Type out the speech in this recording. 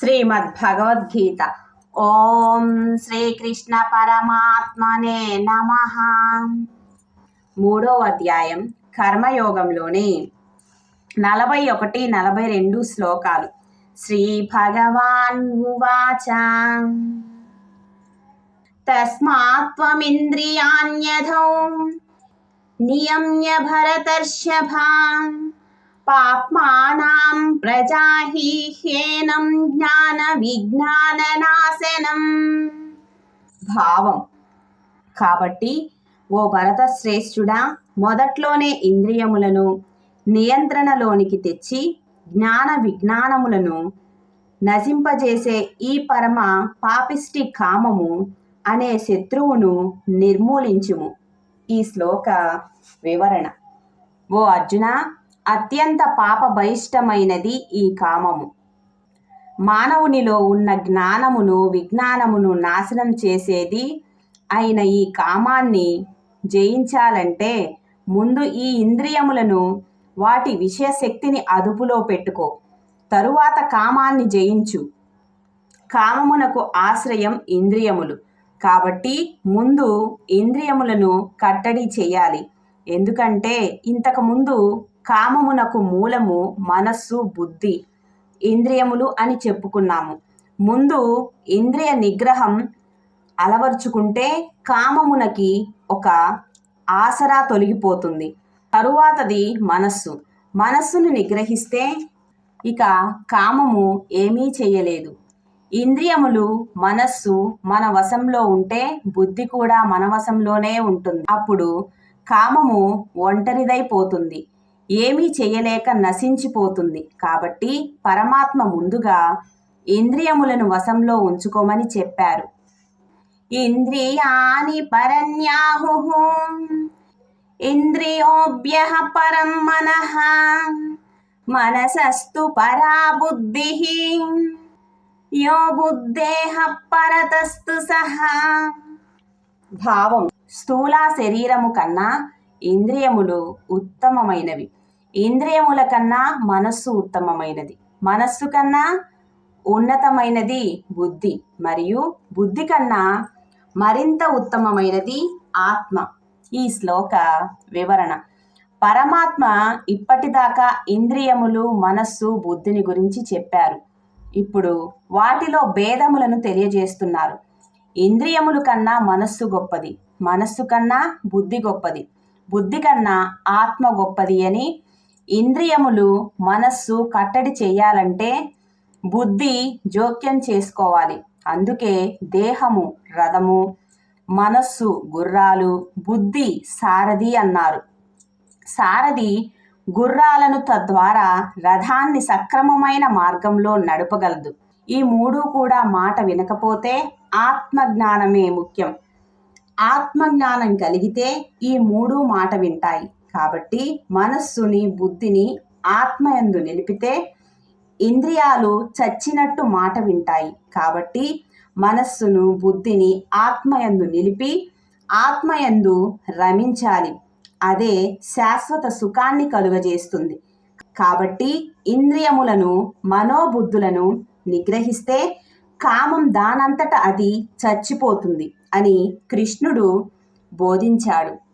శ్రీమద్భగవద్గీత. ఓం శ్రీకృష్ణ పరమాత్మనే నమ. మూడో అధ్యాయం కర్మయోగంలోని నలభై ఒకటి నలభై రెండు శ్లోకాలు. శ్రీ భగవాన్ ఉవాచ. తస్మాత్వమింద్రియాణ్యధౌ నియమ్య భరతర్షభా పాప్మానాం ప్రజాహీహ్యేనం జ్ఞాన విజ్ఞాననాశనం భావం కాబట్టి ఓ భరత శ్రేష్ఠుడా మొదట్లోనే ఇంద్రియములను నియంత్రణలోనికి తెచ్చి జ్ఞాన విజ్ఞానములను నశింపజేసే ఈ పరమ పాపిష్టి కామము అనే శత్రువును నిర్మూలించుము. ఈ శ్లోక వివరణ. ఓ అర్జున అత్యంత పాప బహిష్టమైనది ఈ కామము. మానవునిలో ఉన్న జ్ఞానమును విజ్ఞానమును నాశనం చేసేది అయిన ఈ కామాన్ని జయించాలంటే ముందు ఈ ఇంద్రియములను వాటి విషయశక్తిని అదుపులో పెట్టుకో. తరువాత కామాన్ని జయించు. కామమునకు ఆశ్రయం ఇంద్రియములు. కాబట్టి ముందు ఇంద్రియములను కట్టడి చేయాలి. ఎందుకంటే ఇంతకుముందు కామమునకు మూలము మనస్సు బుద్ధి ఇంద్రియములు అని చెప్పుకున్నాము. ముందు ఇంద్రియ నిగ్రహం అలవర్చుకుంటే కామమునకి ఒక ఆసరా తొలగిపోతుంది. తరువాతది మనస్సు. మనస్సును నిగ్రహిస్తే ఇక కామము ఏమీ చేయలేదు. ఇంద్రియములు మనస్సు మన వశంలో ఉంటే బుద్ధి కూడా మన వశంలోనే ఉంటుంది. అప్పుడు కామము ఒంటరిదైపోతుంది. ఏమీ చేయలేక నశించిపోతుంది. కాబట్టి పరమాత్మ ముందుగా ఇంద్రియములను వశంలో ఉంచుకోమని చెప్పారు. ఇంద్రియాని పరన్యాహు ఇంద్రియోభ్య పరం మనః మనసస్తు పరా బుద్ధి యో బుద్ధేహ పరతస్తు సహా భావం స్థూల శరీరము కన్నా ఇంద్రియములు ఉత్తమమైనవి. ఇంద్రియముల కన్నా మనస్సు ఉత్తమమైనది. మనస్సు కన్నా ఉన్నతమైనది బుద్ధి. మరియు బుద్ధి కన్నా మరింత ఉత్తమమైనది ఆత్మ. ఈ శ్లోక వివరణ. పరమాత్మ ఇప్పటిదాకా ఇంద్రియములు మనస్సు బుద్ధిని గురించి చెప్పారు. ఇప్పుడు వాటిలో భేదములను తెలియజేస్తున్నారు. ఇంద్రియములు కన్నా మనస్సు గొప్పది. మనస్సు కన్నా బుద్ధి గొప్పది. బుద్ధి కన్నా ఆత్మ గొప్పది అని ఇంద్రియములు మనస్సు కట్టడి చేయాలంటే బుద్ధి జోక్యం చేసుకోవాలి. అందుకే దేహము రథము మనస్సు గుర్రాలు బుద్ధి సారథి అన్నారు. సారథి గుర్రాలను తద్వారా రథాన్ని సక్రమమైన మార్గంలో నడపగలదు. ఈ మూడు కూడా మాట వినకపోతే ఆత్మజ్ఞానమే ముఖ్యం. ఆత్మజ్ఞానం కలిగితే ఈ మూడు మాట వింటాయి. కాబట్టి మనస్సుని బుద్ధిని ఆత్మయందు నిలిపితే ఇంద్రియాలు చచ్చినట్టు మాట వింటాయి. కాబట్టి మనస్సును బుద్ధిని ఆత్మయందు నిలిపి ఆత్మయందు రమించాలి. అదే శాశ్వత సుఖాన్ని కలుగజేస్తుంది. కాబట్టి ఇంద్రియములను మనోబుద్ధులను నిగ్రహిస్తే కామం దానంతట అది చచ్చిపోతుంది. అని కృష్ణుడు బోధించాడు.